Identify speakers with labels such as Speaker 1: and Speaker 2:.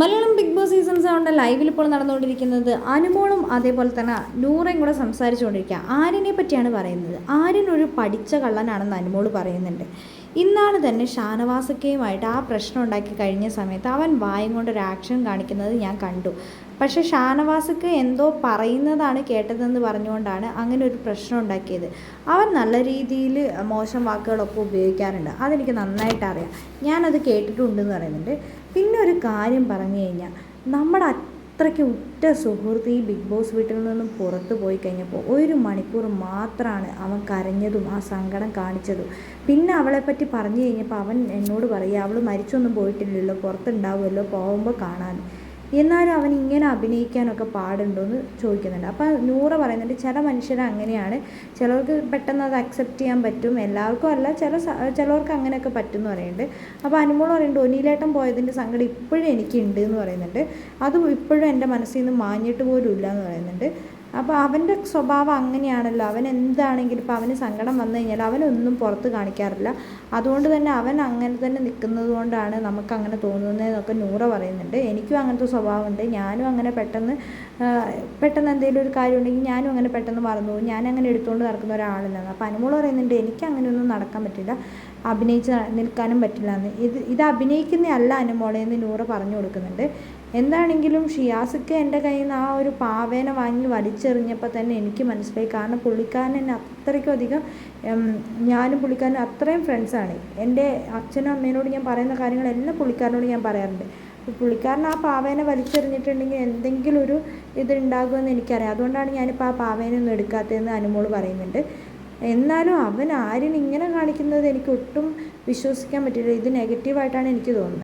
Speaker 1: Malayalam Bigg Boss season സെവന്റെ ലൈവിൽ ഇപ്പോൾ നടന്നുകൊണ്ടിരിക്കുന്നത് അനുമോളും അതേപോലെ തന്നെ നൂറയും കൂടെ സംസാരിച്ചുകൊണ്ടിരിക്കുക. ആര്യനെ പറ്റിയാണ് പറയുന്നത്. ആര്യൻ ഒരു പഠിച്ച കള്ളനാണെന്ന് അനുമോൾ പറയുന്നുണ്ട്. ഇന്നാണ് തന്നെ ഷാനവാസക്കയുമായിട്ട് ആ പ്രശ്നം ഉണ്ടാക്കി കഴിഞ്ഞ സമയത്ത് അവൻ വായും കൊണ്ട് ഒരു ആക്ഷൻ കാണിക്കുന്നത് ഞാൻ കണ്ടു. പക്ഷേ ഷാനവാസക്ക് എന്തോ പറയുന്നതാണ് കേട്ടതെന്ന് പറഞ്ഞുകൊണ്ടാണ് അങ്ങനെ ഒരു പ്രശ്നം ഉണ്ടാക്കിയത്. അവൻ നല്ല രീതിയിൽ മോശം വാക്കുകളൊക്കെ ഉപയോഗിക്കാറുണ്ട്. അതെനിക്ക് നന്നായിട്ട് അറിയാം ഞാനത് കേട്ടിട്ടുണ്ടെന്ന് പറയുന്നുണ്ട്. പിന്നെ ഒരു കാര്യം പറഞ്ഞു കഴിഞ്ഞാൽ നമ്മുടെ അത്രയ്ക്ക് ഉറ്റ സുഹൃത്ത് ഈ ബിഗ് ബോസ് വീട്ടിൽ നിന്നും പുറത്തു പോയി കഴിഞ്ഞപ്പോൾ ഒരു മണിക്കൂർ മാത്രമാണ് അവൻ കരഞ്ഞതും ആ സങ്കടം കാണിച്ചതും. പിന്നെ അവളെപ്പറ്റി പറഞ്ഞു കഴിഞ്ഞപ്പോൾ അവൻ എന്നോട് പറയുക അവൾ മരിച്ചൊന്നും പോയിട്ടില്ലല്ലോ പുറത്തുണ്ടാവുമല്ലോ പോകുമ്പോൾ കാണാൻ എന്നാലും അവൻ ഇങ്ങനെ അഭിനയിക്കാനൊക്കെ പാടുണ്ടോ എന്ന് ചോദിക്കുന്നുണ്ട്. അപ്പോൾ നൂറ പറയുന്നുണ്ട് ചില മനുഷ്യർ അങ്ങനെയാണ്. ചിലർക്ക് പെട്ടെന്ന് അത് അക്സെപ്റ്റ് ചെയ്യാൻ പറ്റും. എല്ലാവർക്കും അല്ല ചില ചിലവർക്ക് അങ്ങനെയൊക്കെ പറ്റും എന്ന് പറയുന്നുണ്ട്. അപ്പോൾ അനുമോൾ പറയുന്നുണ്ട് ഒനിയിലേട്ടൻ പോയതിന്റെ സങ്കടം ഇപ്പോഴും എനിക്കുണ്ട് എന്ന് പറയുന്നുണ്ട്. അത് ഇപ്പോഴും എന്റെ മനസ്സിൽ നിന്ന് മാഞ്ഞിട്ട് പോലും ഇല്ല എന്ന് പറയുന്നുണ്ട്. അപ്പോൾ അവന്റെ സ്വഭാവം അങ്ങനെയാണല്ലോ. അവൻ എന്താണെങ്കിലും ഇപ്പോൾ അവന് സങ്കടം വന്നു കഴിഞ്ഞാൽ അവനൊന്നും പുറത്ത് കാണിക്കാറില്ല. അതുകൊണ്ട് തന്നെ അവൻ അങ്ങനെ തന്നെ നിൽക്കുന്നത് കൊണ്ടാണ് നമുക്ക് അങ്ങനെ തോന്നുന്നതെന്നൊക്കെ നൂറ പറയുന്നുണ്ട്. എനിക്കും അങ്ങനത്തെ സ്വഭാവമുണ്ട്. ഞാനും അങ്ങനെ പെട്ടെന്ന് പെട്ടെന്ന് എന്തെങ്കിലും ഒരു കാര്യം ഉണ്ടെങ്കിൽ ഞാനും അങ്ങനെ പെട്ടെന്ന് മറന്നു പോകും. ഞാൻ അങ്ങനെ എടുത്തുകൊണ്ട് നടക്കുന്ന ഒരാളല്ല അപ്പോൾ അനുമോൾ പറയുന്നുണ്ട് എനിക്ക് അങ്ങനെയൊന്നും നടക്കാൻ പറ്റില്ല. അഭിനയിച്ച് നിൽക്കാനും പറ്റില്ല എന്ന്. ഇത് ഇത് അഭിനയിക്കുന്നതല്ല അനുമോളെ എന്ന് നൂറ് പറഞ്ഞു കൊടുക്കുന്നുണ്ട്. എന്താണെങ്കിലും ഷിയാസിക്ക് എന്റെ കയ്യിൽ നിന്ന് ആ ഒരു പാവേന വാങ്ങി വലിച്ചെറിഞ്ഞപ്പോൾ തന്നെ എനിക്ക് മനസ്സിലായി. കാരണം പുള്ളിക്കാരൻ എന്നെ അധികം ഞാനും പുള്ളിക്കാരനും അത്രയും ഫ്രണ്ട്സാണ് എന്റെ അച്ഛനും അമ്മേനോട് ഞാൻ പറയുന്ന കാര്യങ്ങളെല്ലാം പുള്ളിക്കാരനോട് ഞാൻ പറയാറുണ്ട്. അപ്പോൾ പുള്ളിക്കാരൻ ആ പാവേനെ വലിച്ചെറിഞ്ഞിട്ടുണ്ടെങ്കിൽ എന്തെങ്കിലും ഒരു ഇത് ഉണ്ടാകുമെന്ന് എനിക്കറിയാം. അതുകൊണ്ടാണ് ഞാനിപ്പോൾ ആ പാവേനൊന്നും എടുക്കാത്തതെന്ന് അനുമോൾ പറയുന്നുണ്ട്. എന്നാലും അവൻ ആര്യൻ ഇങ്ങനെ കാണിക്കുന്നത് എനിക്ക് ഒട്ടും വിശ്വസിക്കാൻ പറ്റില്ല ഇത് നെഗറ്റീവായിട്ടാണ് എനിക്ക് തോന്നുന്നത്.